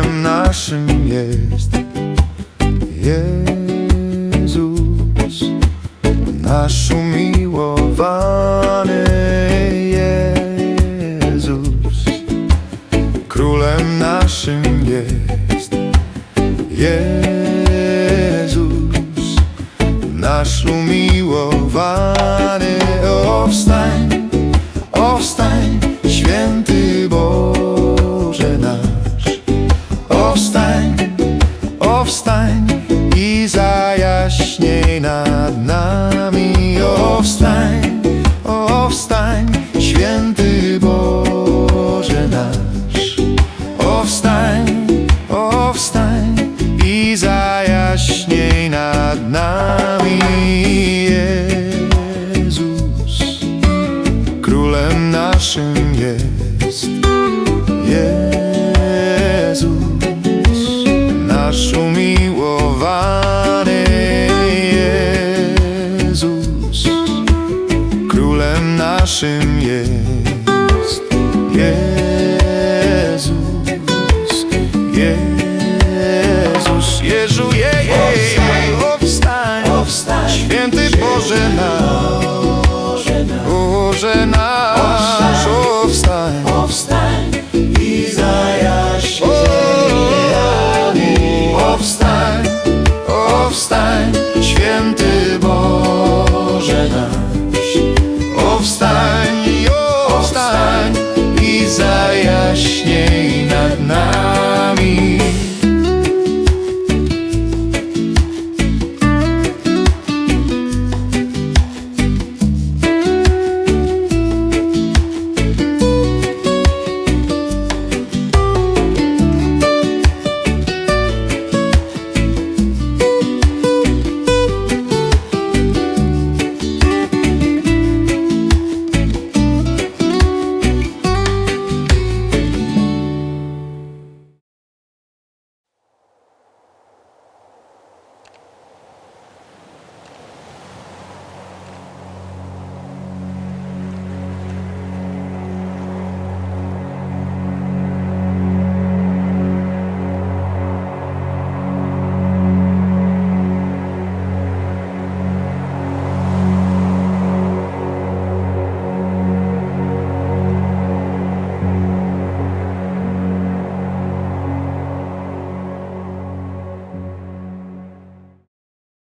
królem naszym jest. Jezus nasz umiłowany Jezus królem naszym jest. Jezus nasz umiłowany zajaśnij nad nami. O wstań, o wstań, święty Boże nasz. O wstań, o wstań i zajaśnij nad nami. Jezus królem naszym jest. Jezus, nasz umiłowany naszym jest Jezus, Jezus, Jezu, jej, jej, powstań, powstań, święty Boże nasz, Boże nasz, powstań, powstań.